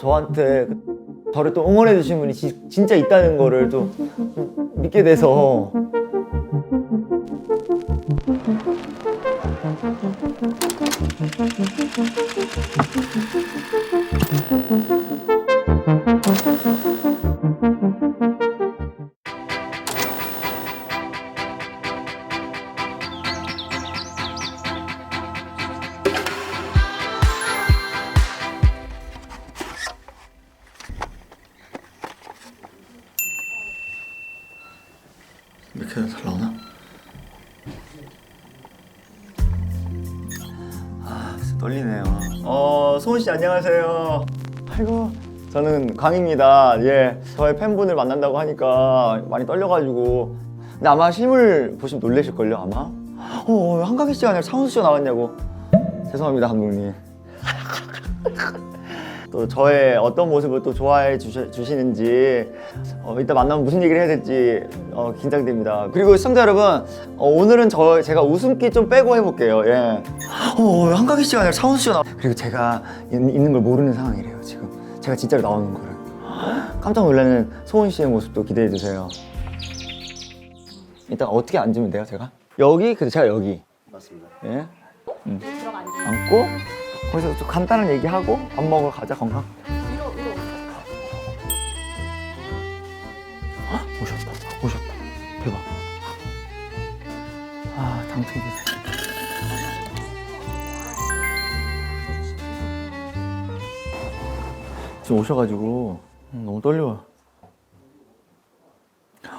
저한테 그- 저를 또 응원해 주신 분이 지- 진짜 있다는 거를 또 믿게 돼서 이렇게 잘 나오나? 아, 진짜 떨리네요. 어, 소은 씨 안녕하세요. 아이고, 저는 광입니다. 예, 저의 팬분을 만난다고 하니까 많이 떨려가지고. 근데 아마 실물 보시면 놀라실걸요, 아마? 어, 씨가 아니라 창수 씨가 나왔냐고. 죄송합니다, 감독님. 또 저의 어떤 모습을 또 좋아해 주시, 주시는지 어, 이따 만나면 무슨 얘기를 해야 될지 어, 긴장됩니다. 그리고 시청자 여러분 어, 오늘은 저 제가 웃음기 좀 빼고 해볼게요. 예. 어, 왜 한가기 씨가 아니라 차은수 씨가 나. 그리고 제가 있, 있는 걸 모르는 상황이래요 지금. 제가 진짜로 나오는 거를. 깜짝 놀라는 소은 씨의 모습도 기대해 주세요. 일단 어떻게 앉으면 돼요, 제가? 여기, 그래서 제가 여기. 맞습니다. 예. 음. 앉고 거기서 좀 간단한 얘기하고 밥 먹으러 가자 건강. 헉, 오셨다 오셨다 대박. 아 당첨됐어. 지금 오셔가지고 음, 너무 떨려.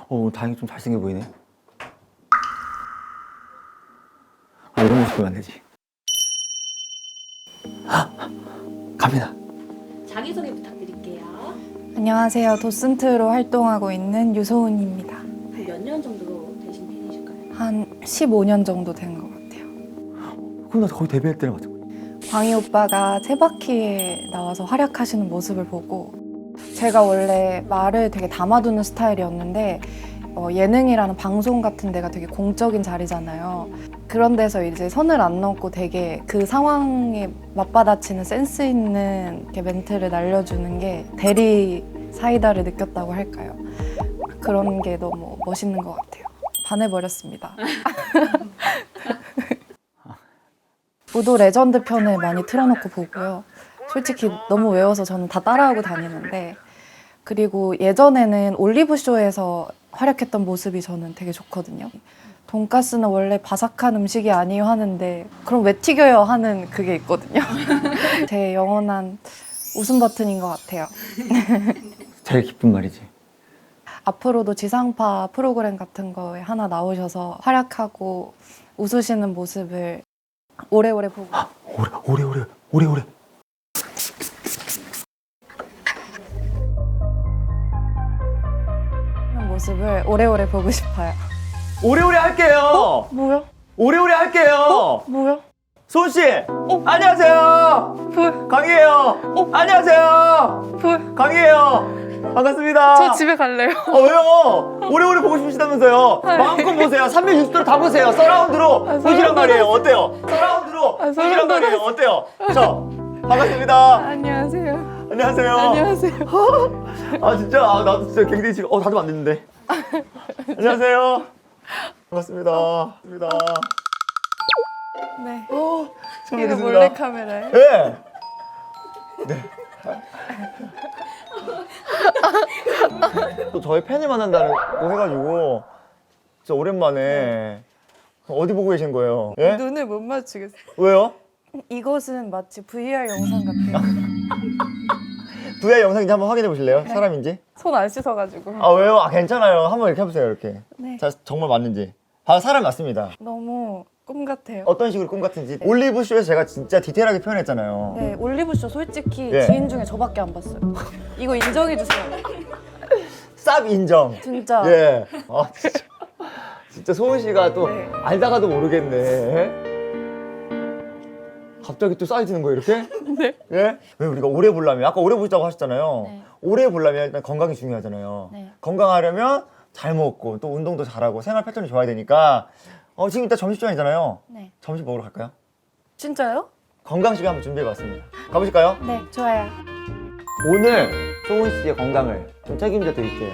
어 다행히 좀 잘생겨 보이네. 아 이런 모습 보면 안 되지. 갑니다. 자기소개 부탁드릴게요. 안녕하세요. 도슨트로 활동하고 있는 유소은입니다. 몇 년 정도 되신 팬이실까요? 한 15년 정도 된 것 같아요. 그럼 나 거의 데뷔할 때랑 같은 거. 광희 오빠가 세바퀴에 나와서 활약하시는 모습을 보고 제가 원래 말을 되게 담아두는 스타일이었는데 어, 예능이라는 방송 같은 데가 되게 공적인 자리잖아요. 그런 데서 이제 선을 안 넘고 되게 그 상황에 맞받아치는 센스 있는 이렇게 멘트를 날려주는 게 대리 사이다를 느꼈다고 할까요? 그런 게 너무 멋있는 것 같아요. 반해버렸습니다. 무도 레전드 편을 많이 틀어놓고 보고요. 솔직히 너무 외워서 저는 다 따라하고 다니는데 그리고 예전에는 올리브쇼에서 활약했던 모습이 저는 되게 좋거든요. 돈가스는 원래 바삭한 음식이 아니에요 하는데 그럼 왜 튀겨요 하는 그게 있거든요. 제 영원한 웃음 버튼인 것 같아요. 제일 기쁜 말이지. 앞으로도 지상파 프로그램 같은 거에 하나 나오셔서 활약하고 웃으시는 모습을 오래오래 보고 오래 오래 오래 오래 오래. 하는 모습을 오래오래 보고 싶어요. 오래오래 할게요. 뭐야? 오래오래 할게요. 뭐야? 소은 씨. 안녕하세요. 불, 강이에요. 안녕하세요. 불. 강이에요. 반갑습니다. 저 집에 갈래요. 어, 왜요? 오래오래 보고 싶으시다면서요. 마음껏 보세요. 360도로 다 보세요. 서라운드로 아, 보시란 서라운드. 말이에요. 어때요? 서라운드로 아, 보시란 서라운드. 말이에요. 어때요? 저 반갑습니다. 안녕하세요. 안녕하세요. 안녕하세요. 아 진짜 아, 나도 진짜 굉장히 지금 어 닫으면 안 되는데. 안녕하세요. 반갑습니다. 반갑습니다. 네. 어, 처음 이거 뵙겠습니다. 몰래 카메라에. 네. 네. 또 저희 팬을 만난다고 해가지고 진짜 오랜만에 어디 보고 계신 거예요? 예? 눈을 못 맞추겠어요. 왜요? 이것은 마치 VR 영상 같아요. VR 영상인지 한번 확인해 보실래요? 사람인지? 손 안 씻어가지고. 아 왜요? 아 괜찮아요. 한번 이렇게 해보세요. 이렇게. 네. 자 정말 맞는지. 아 사람 맞습니다. 너무 꿈 같아요. 어떤 식으로 꿈 같은지 올리브 쇼에서 제가 진짜 디테일하게 표현했잖아요. 네, 올리브쇼 솔직히 예. 지인 중에 저밖에 안 봤어요. 이거 인정해 주세요. 쌉 인정. 진짜. 예. 아 진짜. 진짜 소은 씨가 또 네. 알다가도 모르겠네. 갑자기 또 쌓여지는 거예요 이렇게? 네. 예? 왜 우리가 오래 보려면 아까 오래 보자고 하셨잖아요. 네. 오래 보려면 일단 건강이 중요하잖아요. 네. 건강하려면 잘 먹고 또 운동도 잘하고 생활 패턴이 좋아야 되니까 어 지금 이따 점심시간이잖아요. 네. 점심 먹으러 갈까요? 진짜요? 건강식 한번 준비해봤습니다. 가보실까요? 네, 좋아요. 오늘 소은 씨의 건강을 좀 책임져 드릴게요.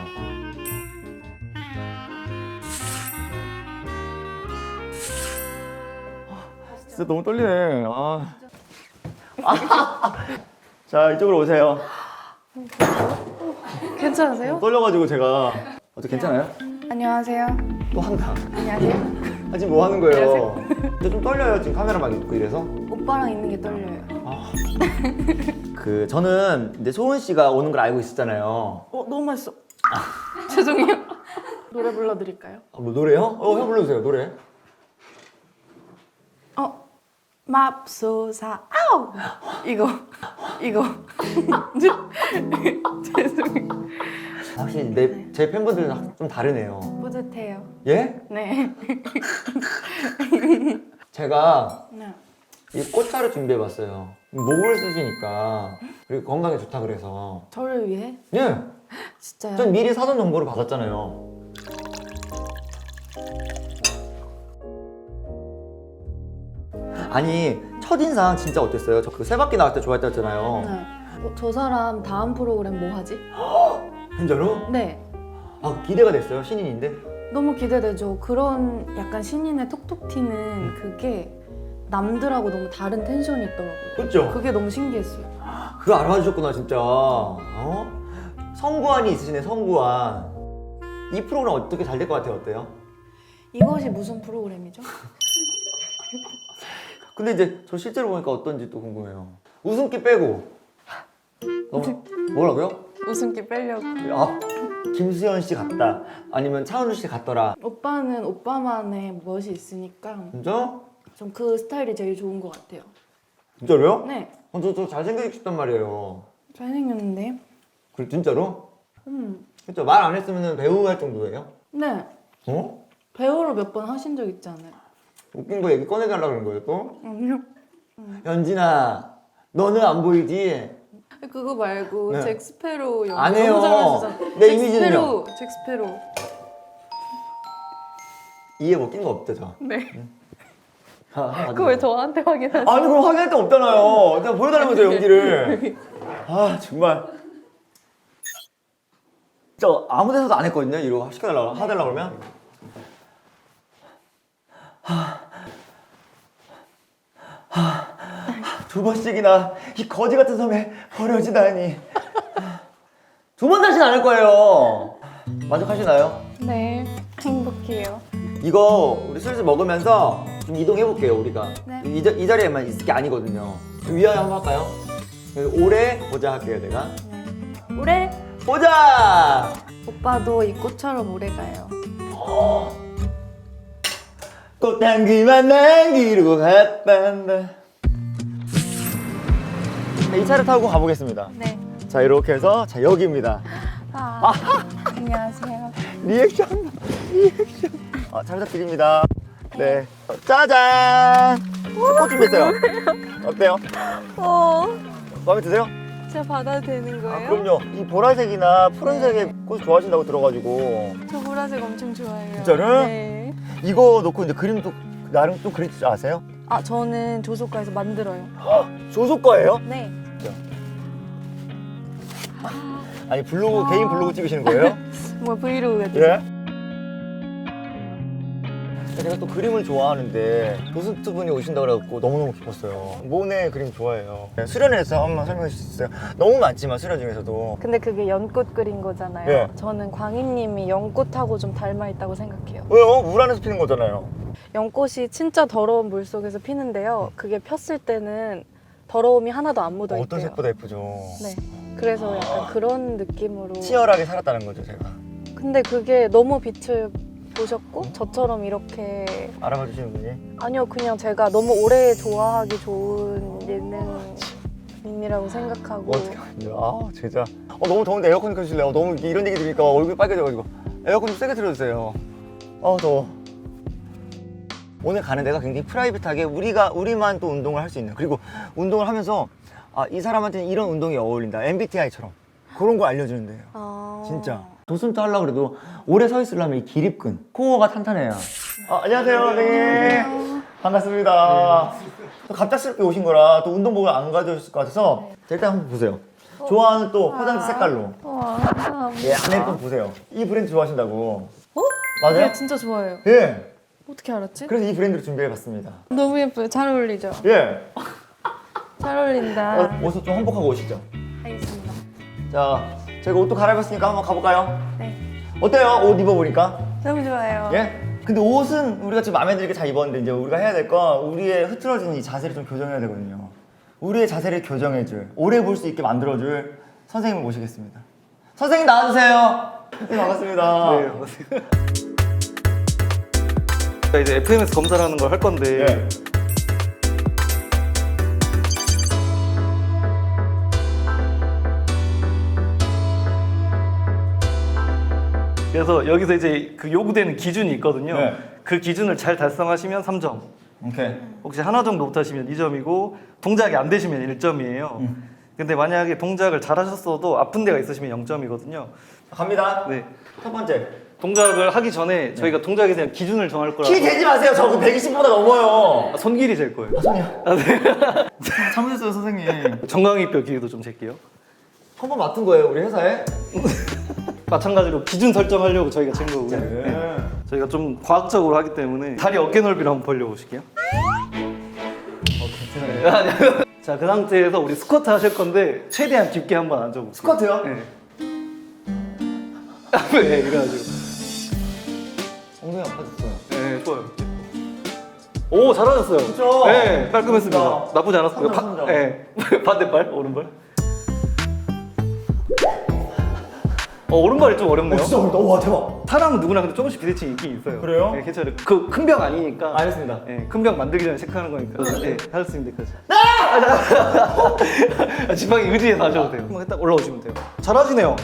진짜 너무 떨리네. 아. 자 이쪽으로 오세요. 괜찮으세요? 떨려가지고 제가 어떻게 괜찮아요? 안녕하세요. 또 한다. 안녕하세요. 아 지금 뭐 하는 거예요? 근데 좀 떨려요 지금 카메라만 있고 이래서. 오빠랑 있는 게 떨려요. 그 저는 이제 소은 씨가 오는 걸 알고 있었잖아요. 어, 너무 맛있어. 죄송해요. 노래 불러드릴까요? 아, 뭐 노래요? 어, 형 불러주세요 노래. 어, 맙소사, 아우! 이거, 이거. 죄송해요. 확실히 내 제 팬분들은 좀 다르네요. 뿌듯해요. 예? 네. 제가 네. 이 꽃차를 준비해봤어요. 목을 쓰시니까 그리고 건강에 좋다 그래서. 저를 위해? 예. 진짜요? 전 미리 사전 정보를 받았잖아요. 아니 첫인상 진짜 어땠어요? 저 그 세 바퀴 나갈 때 좋아했다 했잖아요. 네. 어, 저 사람 다음 프로그램 뭐 하지? 진짜로? 네. 아 기대가 됐어요 신인인데. 너무 기대되죠. 그런 약간 신인의 톡톡 튀는 그게 남들하고 너무 다른 텐션이 있더라고요. 그렇죠? 그게 너무 신기했어요. 그거 알아봐 주셨구나 진짜. 어? 성구안이 있으시네 성구안. 이 프로그램 어떻게 잘 될 것 같아요? 어때요? 이것이 무슨 프로그램이죠? 근데 이제 저 실제로 보니까 어떤지 또 궁금해요. 웃음기 빼고. 어? 뭐라고요? 웃음기 빼려고. 아 김수현 씨 같다. 아니면 차은우 씨 같더라. 오빠는 오빠만의 멋이 있으니까 진짜? 좀 그 스타일이 제일 좋은 것 같아요. 진짜로요? 네. 어, 저, 저 잘생기고 싶단 말이에요. 잘생겼는데. 그 진짜로? 음. 진짜 말 안 했으면 배우 할 정도예요? 네. 어? 배우로 몇 번 하신 적 있지 않아요? 웃긴 거 얘기 꺼내달라 그런 거예요 또? 아니요. 연진아 너는 안 보이지? 그거 말고 네. 잭 스페로 연기 안 해요. 너무 잘하시잖아요. 내 이미지는요? 잭스페로. 잭 스페로. 이해 못 낀 거 없죠 저? 네. 하- 하나 그거 왜 가지고. 저한테 확인하세요? 아니 그럼 확인할 데 없잖아요. 내가 보여달라면서 연기를. 아 정말. 진짜 아무 데서도 안 했거든요. 이러고 시켜달라고 하달라고 그러면. 하, 하, 두 번씩이나 이 거지 같은 섬에 버려지다니. 두 번 다시는 안 할 거예요. 만족하시나요? 네. 행복해요. 이거 우리 슬슬 먹으면서 좀 이동해 볼게요 우리가 네. 이, 자, 이 자리에만 있을 게 아니거든요 좀 위하여 한번 할까요? 오래 보자 할게요 내가 올해 보자 오빠도 이 꽃처럼 오래 가요. 꽃향기만 남기고 갔단다 네, 이 차를 타고 가보겠습니다 네. 자 이렇게 해서 자 여기입니다 아, 안녕하세요. 리액션 리액션 아, 잘 부탁드립니다 네 짜잔 꽃 준비했어요 어때요? 어, 마음에 드세요? 제가 받아도 되는 아, 거예요? 그럼요. 이 보라색이나 푸른색의 꽃 좋아하신다고 들어가지고 저 보라색 엄청 좋아해요. 진짜로? 네. 이거 놓고 이제 그림도 나름 또 그릴 줄 아세요? 아, 저는 조소과에서 만들어요. 조소과예요? 네. 아니 블로그 개인 블로그 찍으시는 거예요? 뭐 브이로그 같은. 예. 제가 또 그림을 좋아하는데 도슨트 분이 오신다 그래갖고 너무너무 기뻤어요. 모네 그림 좋아해요. 네, 수련회에서 한번 설명해 있어요? 너무 많지만 수련 중에서도 근데 그게 연꽃 그린 거잖아요. 예. 저는 광희님이 연꽃하고 좀 닮아 있다고 생각해요. 왜요? 물 안에서 피는 거잖아요. 연꽃이 진짜 더러운 물 속에서 피는데요. 그게 폈을 때는 더러움이 하나도 안 묻어 어, 있대요. 어떤 색보다 예쁘죠. 네. 그래서 약간 그런 느낌으로. 치열하게 살았다는 거죠, 제가. 근데 그게 너무 빛을 보셨고 저처럼 이렇게 알아봐 주시는 분이. 아니요 그냥 제가 너무 오래 좋아하기 좋은 예능인이라고 생각하고 뭐 어떻게? 아 진짜. 어 너무 더운데 에어컨 켜주실래요? 너무 이런 얘기 들으니까 얼굴이 빨개져가지고 에어컨 좀 세게 틀어주세요. 아 더워. 오늘 가는 데가 굉장히 프라이빗하게 우리가 우리만 또 운동을 할 수 있는 그리고 운동을 하면서 아 이 사람한테는 이런 운동이 어울린다 MBTI처럼 그런 거 알려주는 데예요. 아... 진짜. 도슨트 하려고 그래도 오래 서 있으려면 이 기립근, 코어가 탄탄해야. 아, 안녕하세요, 선생님. 반갑습니다. 또 갑작스럽게 오신 거라 또 운동복을 안 가져오실 것 같아서 자, 일단 한번 보세요. 좋아하는 또 화장지 색깔로. 와, 감사합니다. 예, 안에 좀 보세요. 이 브랜드 좋아하신다고. 어? 맞아요? 네, 진짜 좋아해요. 예. 어떻게 알았지? 그래서 이 브랜드를 준비해봤습니다. 너무 예뻐요. 잘 어울리죠? 예. 잘 어울린다. 어, 옷을 좀 한복하고 오시죠. 알겠습니다. 자, 저희가 옷도 갈아입었으니까 한번 가볼까요? 네. 어때요? 옷 입어보니까? 너무 좋아요. 예? 근데 옷은 우리가 지금 마음에 들게 잘 입었는데 이제 우리가 해야 될 건 우리의 흐트러진 이 자세를 좀 교정해야 되거든요. 우리의 자세를 교정해줄, 오래 볼 수 있게 만들어줄 선생님을 모시겠습니다. 선생님 나와주세요. 네, 반갑습니다. 네, 맞습니다. 자, 이제 FMS 검사라는 걸 할 건데 예. 그래서 여기서 이제 그 요구되는 기준이 있거든요. 네. 그 기준을 잘 달성하시면 3점. 오케이. 혹시 하나 정도 못하시면 2점이고 동작이 안 되시면 1점이에요. 음. 근데 만약에 동작을 잘 하셨어도 아픈 데가 있으시면 0점이거든요. 갑니다. 네. 첫 번째. 동작을 하기 전에 저희가 동작에 대한 기준을 정할 거라서 키 재지 마세요. 저 120보다 넘어요. 아, 손 길이 잴 거예요. 아, 손이요. 잘못했어요, 선생님. 정강이뼈 길이도 좀 잴게요. 한 번 맡은 거예요, 우리 회사에? 마찬가지로 기준 설정하려고 저희가 잴 거고요. 네. 저희가 좀 과학적으로 하기 때문에 다리 어깨 넓이를 한번 벌려보실게요. 자, 그 상태에서 우리 스쿼트 하실 건데 최대한 깊게 한번 앉아볼게요. 스쿼트요? 네. 네, 이래가지고. 엉덩이 아파졌어요. 네, 좋아요. 오, 잘하셨어요. 그쵸? 네, 깔끔했습니다. 진짜. 나쁘지 않았어요. 삼 점, 삼 점. 네, 반대발, 오른발. 어, 오른발이 좀 어렵네요. 어, 진짜 어렵다. 와, 대박. 사람은 누구나 근데 조금씩 비대칭이 있긴 있어요. 그래요? 네, 괜찮아요. 그 큰 병 아니니까. 알겠습니다. 네, 큰병 만들기 전에 체크하는 거니까. 네, 하셨습니다, 여기까지. 아, 지팡이 의지해서 하셔도 돼요. 한번 딱 올라오시면 돼요. 잘하시네요.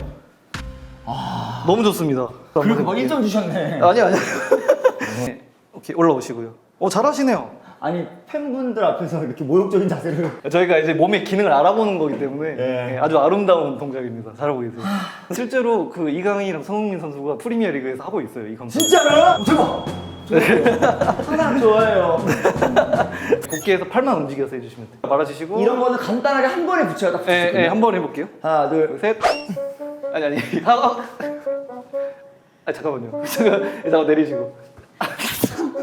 너무 좋습니다. 그리고 막 1점 주셨네. 아니 아니. 네, 오케이 올라오시고요. 어 잘하시네요. 아니, 팬분들 앞에서 이렇게 모욕적인 자세를. 저희가 이제 몸의 기능을 알아보는 거기 때문에 예. 네, 아주 아름다운 동작입니다. 잘하고 계세요. 실제로 그 이강인이랑 성흥민 선수가 프리미어 리그에서 하고 있어요. 이 검사. 진짜로요? 대박. 항상 좋아해요. 국기에서 팔만 움직여서 해주시면 돼요. 말아주시고. 이런 거는 간단하게 한 번에 붙여야 딱 붙을 네, 거예요. 네, 한번 해볼게요. 하나, 둘. 셋. 아니 아니. 아, 아 잠깐만요. 잠깐 잠깐 내리시고.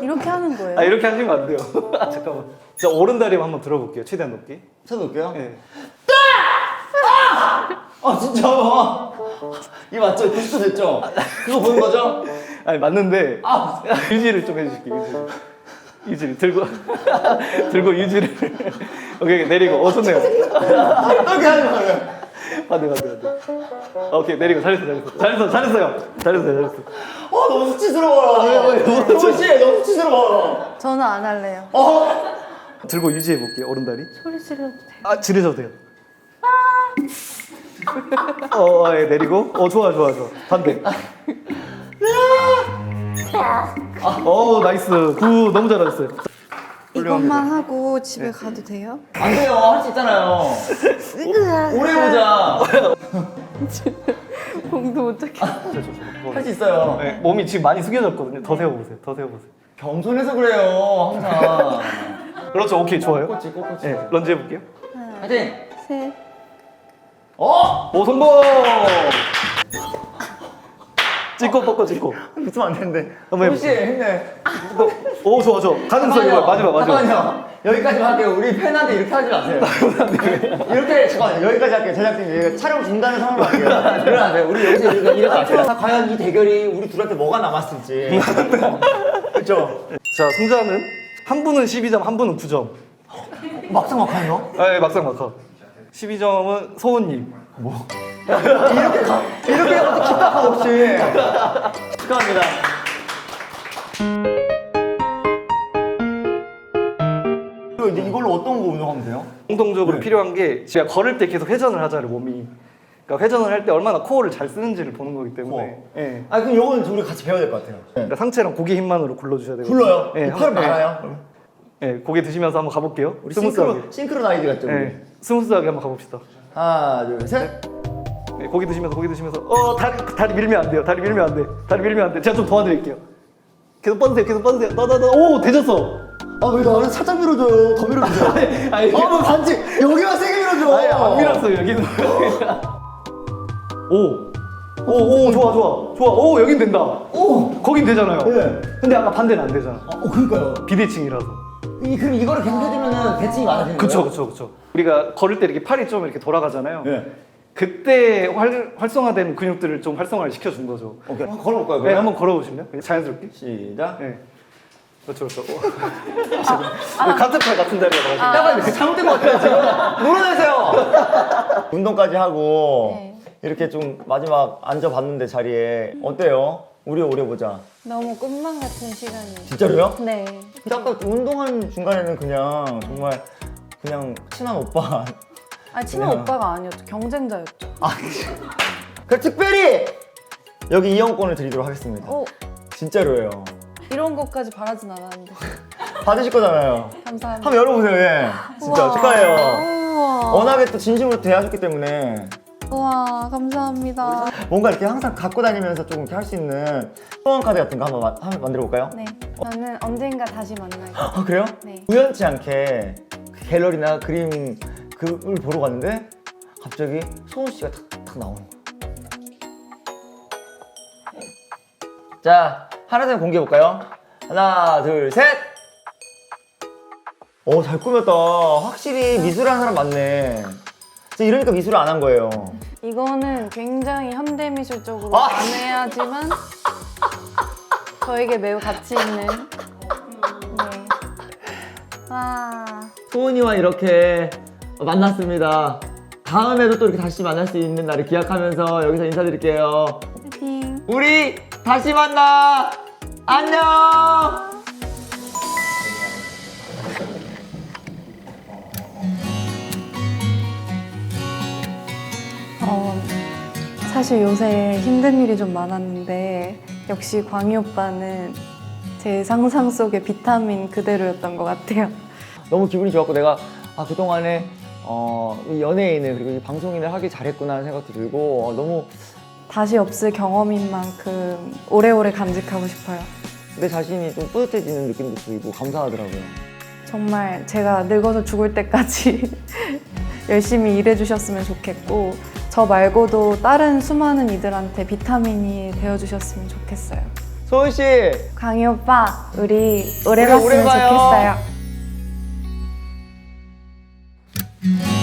이렇게 하는 거예요? 아 이렇게 하시면 안 돼요. 아 잠깐만. 자 오른 다리만 한번 들어볼게요. 최대한 높게. 쳐놓을게요. 네. 아, 진짜. 이 맞죠? 90도 됐죠? 그거 보는 거죠? 아니 맞는데 아. 유지를 좀 해주실게요. 유지를. 유지를 들고 들고 유지를. 오케이 오케이, 내리고 어 좋네요. 이렇게 하는 거예요. 반대 반대 반대. 오케이 내리고 잘했어 잘했어 잘했어 잘했어요 잘했어요 잘했어. 어, 너무 수치스러워요. 조씨 너무 수치스러워요. 저는 안 할래요. 어. 들고 유지해 볼게요. 오른 다리. 소리 지르도 돼요. 아 지르셔도 돼요. 어, 어, 예, 내리고. 어, 좋아, 좋아, 좋아. 반대. 어, 나이스. 굿, 너무 잘하셨어요. 이것만 하고 집에 가도 돼요? 안 돼요. 할 수 있잖아요. 오래 보자. 공도 못 잡겠어. 할 수 있어요. 네, 몸이 지금 많이 숙여졌거든요. 더 세워보세요. 더 세워보세요. 겸손해서 그래요. 항상. 그렇죠, 오케이, 좋아요. 꼿꼿이 꼿꼿이. 네, 런지 해볼게요. 화이팅. 셋. 어? 오, 성공! 찍고, 뻗고, 찍고. 붙으면 안 되는데. 한번 조씨 힘내. 오, 좋아, 좋아. 가능성 이거 마지막, 마지막. 잠깐만요. 여기까지만 할게요. 우리 팬한테 이렇게 하지 마세요. 이렇게 잠깐만요. 여기까지 할게요. 제작진 여기 촬영 중단의 상황으로 할게요. 일어나세요. 우리 여기서 이렇게 이렇게 하세요. 과연 이 대결이 우리 둘한테 뭐가 남았을지. 그렇죠. 자, 승자는 한 분은 12점, 한 분은 9점. 막상 막하네요. 네, 막상 막하. 12점은 소은님. 이렇게 가, 이렇게 어떻게 기탁 없이. 축하합니다. 그리고 이제 이걸로 어떤 거 운동하면 돼요? 공통적으로 네. 필요한 게 제가 걸을 때 계속 회전을 하잖아요 몸이 그러니까 회전을 할 때 얼마나 코어를 잘 쓰는지를 보는 거기 때문에 코어. 예. 아 그럼 이거는 우리 같이 배워야 될 것 같아요. 그러니까 상체랑 고개 힘만으로 굴러주셔야 되고 불러요? 예, 팔 한- 많아요? 예, 예, 고개 드시면서 한번 가볼게요 우리 스무스하게 싱크로, 싱크로나이즈 같죠? 우리? 예, 스무스하게 한번 가봅시다 하나 둘 셋. 예, 고개 드시면서 고개 드시면서 어 다리, 다리 밀면 안 돼요 다리 밀면 안 돼 다리 밀면 안 돼 제가 좀 도와드릴게요 계속 뻗으세요. 계속 뻗으세요. 너너너 오 되셨어. 아 왜 나는 살짝 밀어줘요 더 밀어주세요 아니 아뭐 반지 여기만 세게 밀어줘 아니 안 밀었어요 여기는. 오. 오, 오, 좋아, 좋아, 좋아. 오, 여긴 된다. 오! 거긴 되잖아요. 네. 근데 아까 반대는 안 되잖아. 어 그러니까요 비대칭이라서. 이, 그럼 이거를 계속 해주면은 대칭이 많아지는 그쵸, 거예요? 그쵸, 그쵸. 우리가 걸을 때 이렇게 팔이 좀 이렇게 돌아가잖아요. 네 그때 활, 활성화된 근육들을 좀 활성화를 시켜준 거죠. 오케이 한번 걸어볼까요 네, 그럼? 한번 걸어보시면 자연스럽게. 시작 네. 그렇죠, 그렇죠. 오. 같은 팔 같은 자리에 나가시면. 약간 이렇게 잘못된 것 같아요 지금 놀아내세요 운동까지 하고 네. 이렇게 좀 마지막 앉아봤는데 자리에 어때요? 우리 오래 보자 너무 꿈만 같은 시간이에요. 진짜로요? 네. 근데 아까 운동하는 중간에는 그냥 정말 그냥 친한 오빠 아 친한 그냥- 오빠가 아니었죠. 경쟁자였죠. 아, 그 특별히 여기 이용권을 드리도록 하겠습니다 어 진짜로예요 이런 것까지 바라진 않았는데. 받으실 거잖아요 감사합니다. 한번 열어보세요 예 진짜 우와. 축하해요 우와. 워낙에 또 진심으로 대하셨기 때문에 우와 감사합니다. 뭔가 이렇게 항상 갖고 다니면서 조금 이렇게 할 수 있는 소원 카드 같은 거 한번, 마- 한번 만들어 볼까요? 네. 저는 언젠가 다시 만나요. 아 그래요? 네. 우연치 않게 그 갤러리나 그림 그걸 보러 갔는데 갑자기 소은 씨가 탁, 탁 나오는 거야. 자 하나 둘 공개해 볼까요? 하나 둘 셋. 오잘 꾸몄다. 확실히 미술하는 사람 많네. 진짜 이러니까 미술을 안 한 거예요. 이거는 굉장히 현대 미술적으로 아! 안 해야지만 저에게 매우 가치 있는. 네. 와. 소은이와 이렇게 만났습니다. 다음에도 또 이렇게 다시 만날 수 있는 날을 기약하면서 여기서 인사드릴게요. 화이팅. 우리 다시 만나. 안녕. 사실 요새 힘든 일이 좀 많았는데 역시 광희 오빠는 제 상상 속의 비타민 그대로였던 것 같아요. 너무 기분이 좋았고 내가 아 그동안에 어, 이 연예인을 그리고 이 방송인을 하길 잘했구나 하는 생각도 들고 어, 너무 다시 없을 경험인 만큼 오래오래 간직하고 싶어요. 내 자신이 좀 뿌듯해지는 느낌도 들고 감사하더라고요. 정말 제가 늙어서 죽을 때까지 열심히 일해주셨으면 좋겠고 저 말고도 다른 수많은 이들한테 비타민이 되어주셨으면 좋겠어요. 소은 씨, 강희 오빠, 우리 오래 우리 오래 봤으면 봐요. 좋겠어요.